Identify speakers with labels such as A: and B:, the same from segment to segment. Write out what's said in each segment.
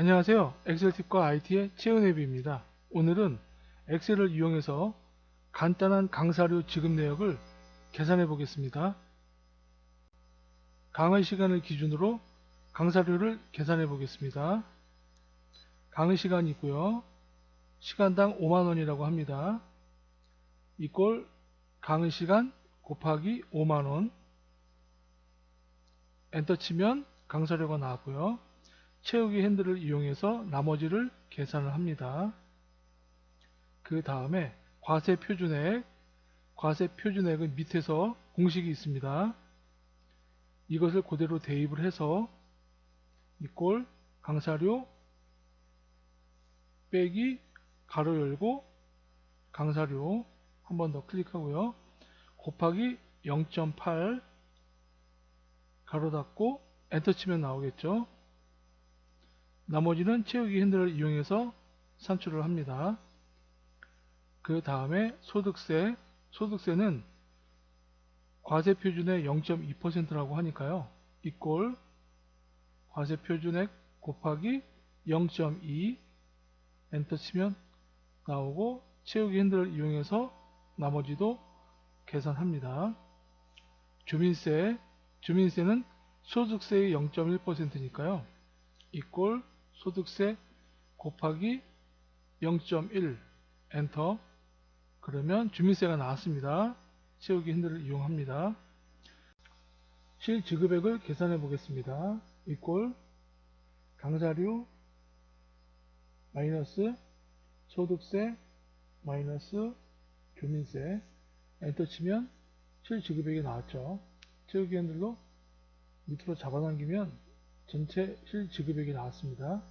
A: 안녕하세요. 엑셀 팁과 IT의 최은혜비입니다. 오늘은 엑셀을 이용해서 간단한 강사료 지급 내역을 계산해 보겠습니다. 강의 시간을 기준으로 강사료를 계산해 보겠습니다. 강의 시간이 있고요. 시간당 5만원이라고 합니다. 이꼴 강의 시간 곱하기 5만원 엔터 치면 강사료가 나왔고요. 채우기 핸들을 이용해서 나머지를 계산을 합니다. 그 다음에 과세 표준액, 과세 표준액은 밑에서 공식이 있습니다. 이것을 그대로 대입을 해서 이꼴 강사료 빼기 가로 열고 강사료 한 번 더 클릭하고요. 곱하기 0.8 가로 닫고 엔터 치면 나오겠죠. 나머지는 채우기 핸들을 이용해서 산출을 합니다. 그 다음에 소득세, 소득세는 과세 표준의 0.2%라고 하니까요. 이꼴 과세 표준액 곱하기 0.2 엔터 치면 나오고 채우기 핸들을 이용해서 나머지도 계산합니다. 주민세, 주민세는 소득세의 0.1%니까요. 이꼴 소득세 곱하기 0.1 엔터 그러면 주민세가 나왔습니다. 채우기 핸들을 이용합니다. 실지급액을 계산해 보겠습니다. 이꼴 강사료 마이너스 소득세 마이너스 주민세 엔터 치면 실지급액이 나왔죠. 채우기 핸들로 밑으로 잡아당기면 전체 실지급액이 나왔습니다.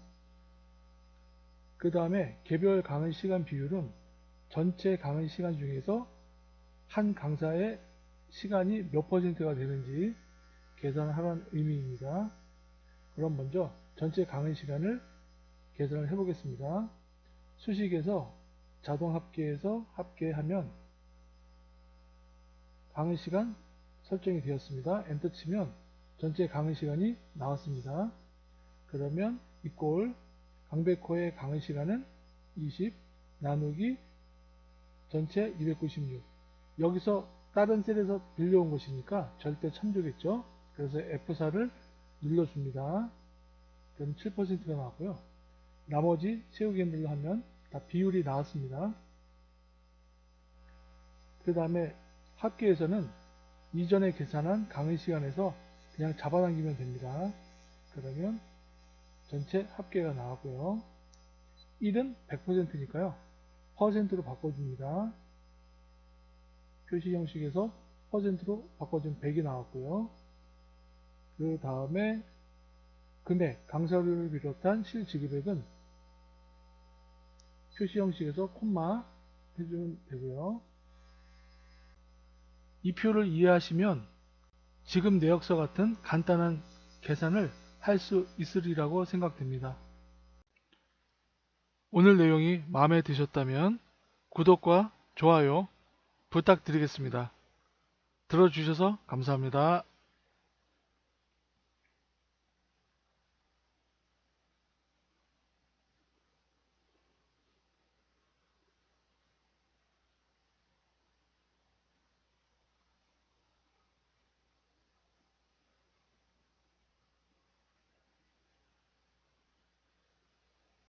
A: 그 다음에 개별 강의 시간 비율은 전체 강의 시간 중에서 한 강사의 시간이 몇 퍼센트가 되는지 계산을 하라는 의미입니다. 그럼 먼저 전체 강의 시간을 계산을 해보겠습니다. 수식에서 자동 합계해서 합계하면 강의 시간 설정이 되었습니다. 엔터 치면 전체 강의 시간이 나왔습니다. 그러면 이꼴 강백호의 강의 시간은 20 나누기 전체 296 여기서 다른 셀에서 빌려온 것이니까 절대 참조겠죠. 그래서 F4를 눌러줍니다. 그럼 7%가 나왔고요. 나머지 채우기 핸들로 하면 다 비율이 나왔습니다. 그 다음에 합계에서는 이전에 계산한 강의 시간에서 그냥 잡아당기면 됩니다. 그러면 전체 합계가 나왔고요. 1은 100%니까요. 퍼센트로 바꿔줍니다. 표시 형식에서 퍼센트로 바꿔준 100이 나왔고요. 그 다음에 금액, 강사료를 비롯한 실지급액은 표시 형식에서 콤마 해주면 되고요. 이 표를 이해하시면 지금 내역서 같은 간단한 계산을 할 수 있으리라고 생각됩니다. 오늘 내용이 마음에 드셨다면 구독과 좋아요 부탁드리겠습니다. 들어주셔서 감사합니다.